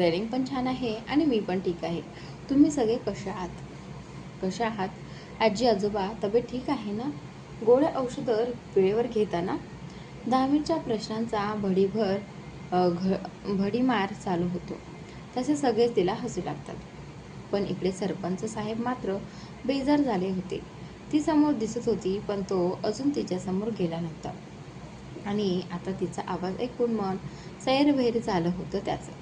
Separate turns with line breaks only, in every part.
Training पण छान आहे आणि मी पण ठीक आहे. तुम्ही सगळे कसे आहात? कशा आहात? आजी आजोबा तब्येत ठीक आहे ना? गोळ्या औषधं वेळेवर घेताना? दहावीच्या प्रश्नांचा भडीभर घ भडीमार चालू होतो. तसे सगळेच तिला हसू लागतात. पण इकडे सरपंच साहेब मात्र बेजार झाले होते. ती समोर दिसत होती पण तो अजून तिच्यासमोर गेला नव्हता. आणि आता तिचा आवाज ऐकून मन सैरभैर झालं होतं त्याचं.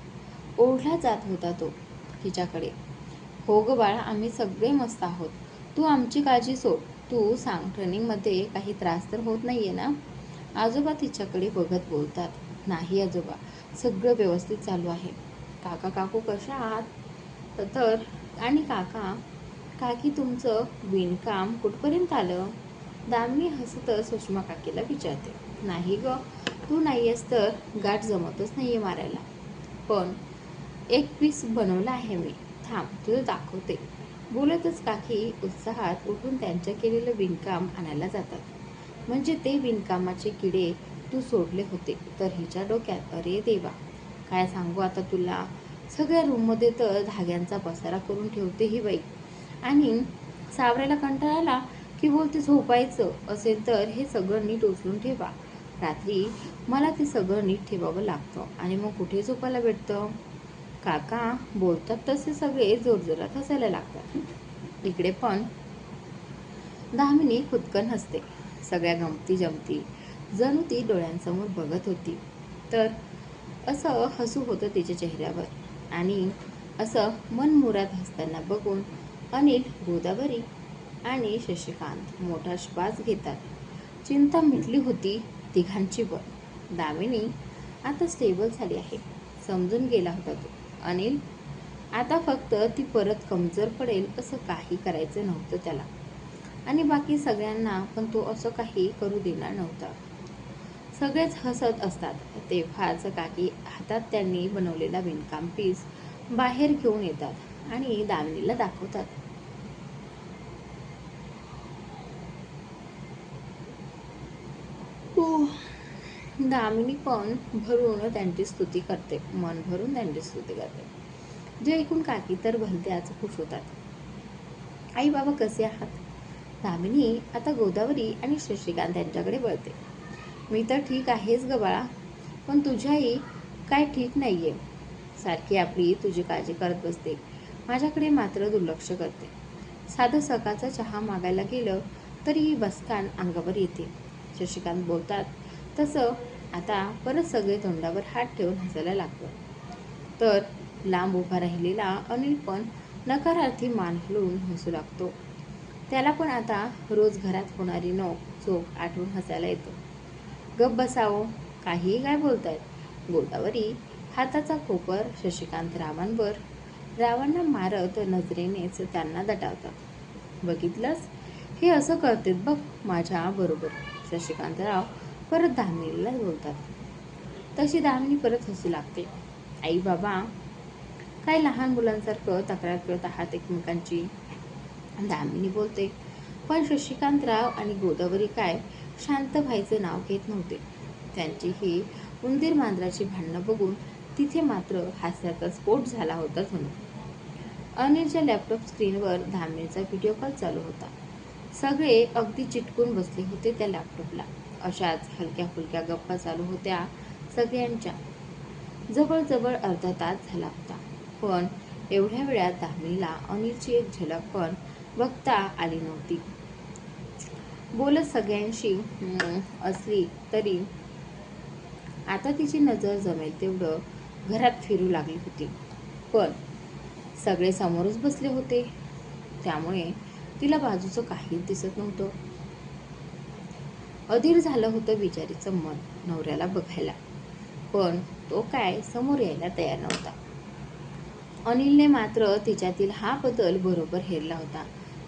ओढला जात होता तो तिच्याकडे. हो ग बाळा आम्ही सगळे मस्त आहोत. तू आमची काळजी सोड. तू सांग ट्रेनिंगमध्ये काही त्रास तर होत नाही आहे ना? आजोबा तिच्याकडे बघत बोलतात. नाही आजोबा सगळं व्यवस्थित चालू आहे. काका काकू कशा आहात? तर आणि काका काकी तुमचं विणकाम कुठपर्यंत आलं? दामिनी हसत सुषमा काकीला विचारते. नाही ग तू नाही आहेस तर गाठ जमतच नाही आहे मारायला. पण एक पीस बनवला आहे मी. थांब तुझं दाखवते. बोलतच काकी उत्साहात उठून त्यांच्या केलेलं विणकाम आणायला जातात. म्हणजे ते विणकामाचे किडे तू सोडले होते तर हिच्या डोक्यात अरे देवा. काय सांगू आता तुला? सगळ्या रूममध्ये तर धाग्यांचा पसारा करून ठेवते ही बाई. आणि सावरायला कंटाळा आला की बोलते झोपायचं असेल तर हे सगळं नीट उचलून ठेवा. रात्री मला ते सगळं नीट ठेवावं लागतं. आणि मग कुठे झोपायला भेटतं? काका बोलतात तसे सगळे जोरजोरात हसायला लागतात. इकडे पण. दामिनी खुदकन हसते. सगळ्या गमती जमती. जणू ती डोळ्यांसमोर बघत होती. तर असं हसू होतं तिच्या चेहऱ्यावर. आणि असं मनमुरात हसताना बघून अनिल गोदावरी आणि शशिकांत मोठा श्वास घेतात. चिंता मिटली होती तिघांची पण दामिनी आता स्टेबल झाली आहे. समजून गेला होता तो. अनिल आता फक्त ती परत कमजोर पडेल असं काही करायचं नव्हतं त्याला. आणि बाकी सगळ्यांना पण तो असं काही करू देणार नव्हता. सगळेच हसत असतात. तेव्हाच काकी हातात त्यांनी बनवलेला विणकाम पीस बाहेर घेऊन येतात आणि दामिनीला दाखवतात हो. दामिनी पण भरून त्यांची स्तुती करते. मन भरून त्यांची स्तुती करते. जे ऐकून काकी तर भलत्याच खुश होतात. आई बाबा कसे आहात? दामिनी आता गोदावरी आणि शशिकांत यांच्याकडे वळते. मी तर ठीक आहेच ग बाळा पण तुझी आई काय ठीक नाही आहे सारखी आपली तुझी काळजी करत बसते. माझ्याकडे मात्र दुर्लक्ष करते. साधं सकाळचा चहा मागायला गेलं तरी बसकान अंगावर येते. शशिकांत बोलतात तसं आता परत सगळे तोंडावर हात ठेवून हसायला लागतं तर लांब उभा राहिलेला अनिल पण नकारार्थी मान हलवून हसू लागतो. त्याला पण आता रोज घरात होणारी नोक चोख आठवून हसायला येतो. गप बसावं काहीही काय बोलतायत. गोदावरी हाताचा कोपर शशिकांत रावांवर रावांना मारत नजरेनेच त्यांना दटावतात. बघितलंच हे असं करतेत बघ माझ्या बरोबर. शशिकांतराव परत दामिनीला बोलतात. तशी दामिनी परत हसू लागते. आई बाबा काय लहान मुलांसारखं तक्रार करत आहात एकमेकांची? दामिनी बोलते पण शशिकांतराव आणि गोदावरी काय शांत भाईचं नाव घेत नव्हते. त्यांची ही उंदीर मांजराची भांडणं बघून तिथे मात्र हास्याचा स्फोट झाला होता जणू अनिलच्या लॅपटॉप स्क्रीनवर धामिनीचा व्हिडिओ कॉल चालू होता. सगळे अगदी चिटकून बसले होते त्या लॅपटॉपला. अशाच हलक्या फुलक्या गप्पा चालू होत्या सगळ्यांच्या. जवळजवळ अर्धा तास झाला होता. पण एवढ्या वेळात दामिनीला अनिलची एक झलक पण बघता आली नव्हती. बोलत सगळ्यांशी असली तरी आता तिची नजर जमेल तेवढं घरात फिरू लागली होती. पण सगळे समोरच बसले होते. त्यामुळे तिला बाजूचं काहीच दिसत नव्हतं. अधीर झालं होतं बिचारीचं मन नवऱ्याला बघायला. पण तो काय समोर यायला तयार नव्हता. अनिलने मात्र तिच्यातील हा बदल बरोबर हेरला होता.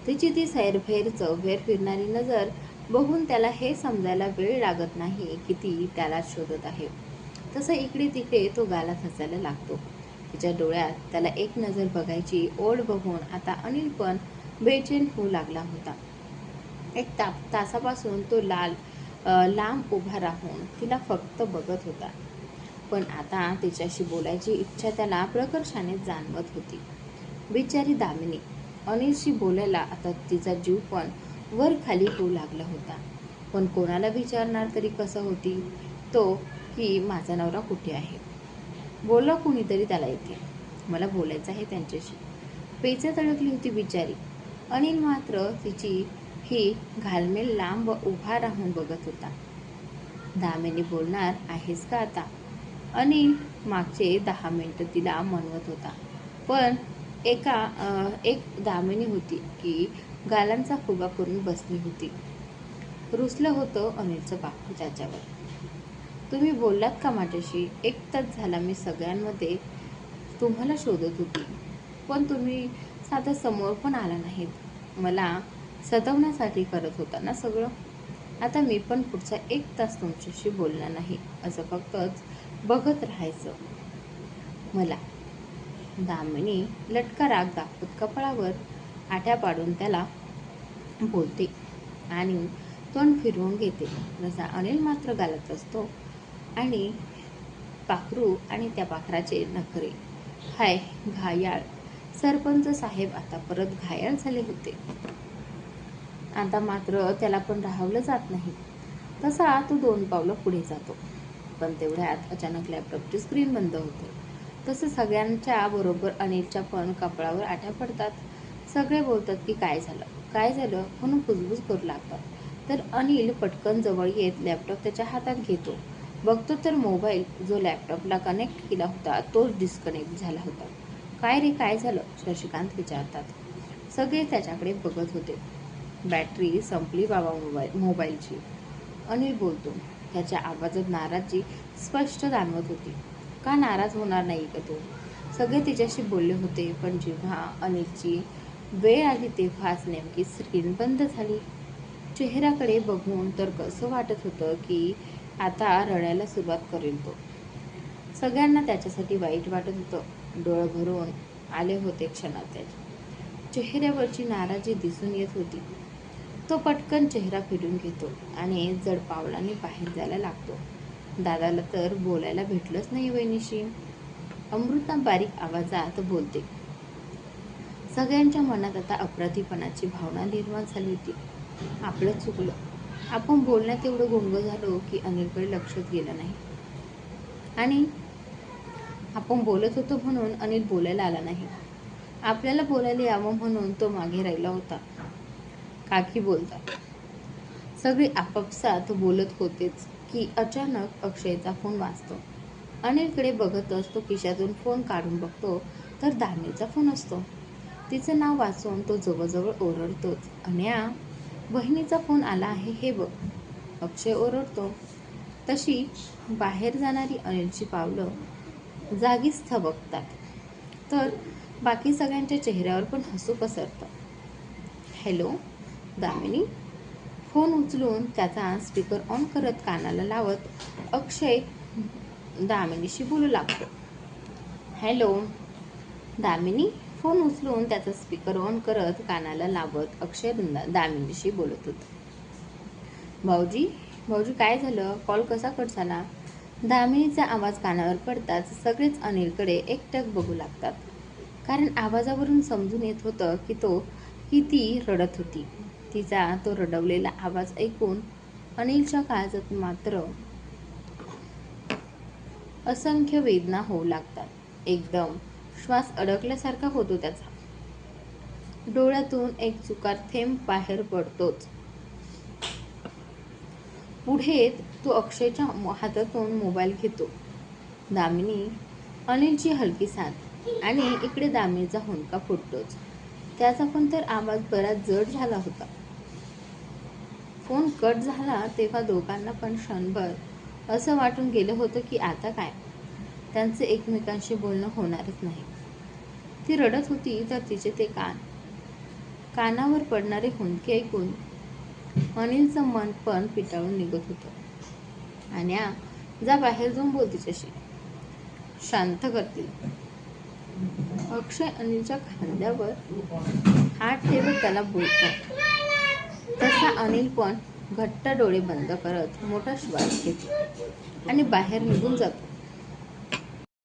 तिची ती सैरभैर चौफेर फिरणारी नजर बघून त्याला हे समजायला वेळ लागत नाही की ती त्याला शोधत आहे. तसं इकडे तिकडे तो गाला हसायला लागतो. तिच्या डोळ्यात त्याला एक नजर बघायची ओढ बघून आता अनिल पण बेचैन होऊ लागला होता. एक ता तासापासून तो लाल लांब उभा राहून तिला फक्त बघत होता. पण आता तिच्याशी बोलायची इच्छा त्याला प्रकर्षाने जाणवत होती. बिचारी दामिनी अनिलशी बोलायला आता तिचा जीव पण वर खाली होऊ लागला होता. पण कोणाला विचारणार तरी कसं होती? तो की माझा नवरा कुठे आहे? बोलला कुणीतरी त्याला येते मला बोलायचं आहे त्यांच्याशी. पेचात अडकली होती बिचारी. अनिल मात्र तिची ही घालमेल लांब उभा राहून बघत होता. दामिनी बोलणार आहेस का आता? अनिल मागचे दहा मिनटं तिला म्हणवत होता. पण एका एक दामिनी होती की गालांचा फुगा करून बसली होती. रुसलं होतं अनिलचं बापू त्याच्यावर तुम्ही बोललात का माझ्याशी? एक तास झाला मी सगळ्यांमध्ये तुम्हाला शोधत होती. पण तुम्ही साधा समोर पण आला नाहीत. मला सतवण्यासाठी करत होता ना सगळं? आता मी पण पुढचा एक तास तुमच्याशी बोलणार नाही असं फक्तच बघत राहायचं. मला. दामिनी लटका राग दाखवत कपाळावर आट्या पाडून त्याला बोलते आणि तोंड फिरवून घेते. जसा अनिल मात्र घालत असतो आणि पाखरू आणि त्या पाखराचे नखरे. हाय घायाळ. सरपंच साहेब आता परत घायाळ झाले होते. आता मात्र त्याला पण राहवलं जात नाही. तसा तो दोन पावलं पुढे जातो. पण तेवढ्यात अचानक लॅपटॉपची स्क्रीन बंद होते. तसं सगळ्यांच्या बरोबर अनिलच्या पण कपाळावर आठ्या पडतात. सगळे बोलतात की काय झालं? काय झालं? म्हणून कुजबूज करू लागतात. तर अनिल पटकन जवळ येत लॅपटॉप त्याच्या हातात घेतो. बघतो तर मोबाईल जो लॅपटॉपला कनेक्ट केला होता तोच डिस्कनेक्ट झाला होता. काय रे काय झालं? शशिकांत विचारतात. सगळे त्याच्याकडे बघत होते. बॅटरी संपली बाबा मोबाईल मोबाईलची. अनिल बोलतो त्याच्या आवाजात नाराजी स्पष्ट जाणवत होती. का नाराज होणार नाही का तो? सगळे तिच्याशी बोलले होते पण जेव्हा अनिलची वेळ आली तेव्हाच नेमकी स्क्रीन बंद झाली. चेहऱ्याकडे बघून तर कसं वाटत होतं की आता रडायला सुरुवात करेल तो. सगळ्यांना त्याच्यासाठी वाईट वाटत होतं. डोळं भरून आले होते क्षणात त्याचे चेहऱ्यावरची नाराजी दिसून येत होती. तो पटकन चेहरा फिरून घेतो आणि जड पावलाने बाहेर जायला लागतो. दादाला तर बोलायला भेटलंच नाही वहिनीशी. अमृता बारीक आवाजात बोलते. सगळ्यांच्या मनात आता अपराधीपणाची भावना निर्माण झाली होती. आपलं चुकलं. आपण बोलण्यात एवढं गोंग झालो की अनिलकडे लक्षच गेलं नाही. आणि आपण बोलत होतो म्हणून अनिल बोलायला आला नाही. आपल्याला बोलायला यावं म्हणून तो मागे राहिला होता. काकी बोलतात. सगळी आपापसात बोलत होतेच की अचानक अक्षयचा फोन वाजतो. अनिलकडे बघतच तो खिशातून फोन काढून बघतो तर दामिनीचा फोन असतो. तिचं नाव वाचून तो जवळजवळ ओरडतोच. अन्या बहिणीचा फोन आला आहे हे बघ. अक्षय ओरडतो. तशी बाहेर जाणारी अनिलची पावलं जागीच थबकतात. तर बाकी सगळ्यांच्या चेहऱ्यावर पण हसू पसरतं. हॅलो? दामिनी. फोन उचलून त्याचा स्पीकर ऑन करत कानाला लावत अक्षय दामिनीशी बोलू लागतो. हॅलो दामिनी फोन उचलून त्याचा स्पीकर ऑन करत कानाला लावत अक्षय दामिनीशी बोलत होता. भाऊजी भाऊजी काय झालं? कॉल कसा कट झाला दामिनीचा आवाज कानावर पडताच सगळेच अनिलकडे एकटक बघू लागतात. कारण आवाजावरून समजून येत होतं की तो किती रडत होती. तिचा तो रडवलेला आवाज ऐकून अनिलच्या काळजात मात्र असंख्य वेदना होऊ लागतात. एकदम श्वास अडकल्यासारखा होतो त्याचा. डोळ्यातून एक चुकार थेंब बाहेर पडतोच. पुढे तो अक्षयच्या हातातून मोबाईल घेतो. दामिनी अनिलची हलकी साथ आणि इकडे दामिनीचा हुंडका फुटतोच. त्याचा पण तर आवाज बराच जड झाला होता. फोन कट झाला तेव्हा दोघांना पण क्षणभर असं वाटून गेलं होतं की आता काय? त्यांचं एकमेकांशी बोलणं होणारच नाही. ती रडत होती तर तिचे ते कान. कानावर पडणारे हुंदके ऐकून अनिलचं मन पण पिटाळून निघत होतं. आणि जा बाहेर जाऊन बोल तिच्याशी. शांत करतील. अक्षय अनिलच्या खांद्यावर हात ठेवत त्याला बोलतो. तसा अनिल पण घट्ट डोळे बंद करत मोठा श्वास घेतो आणि बाहेर निघून जातो.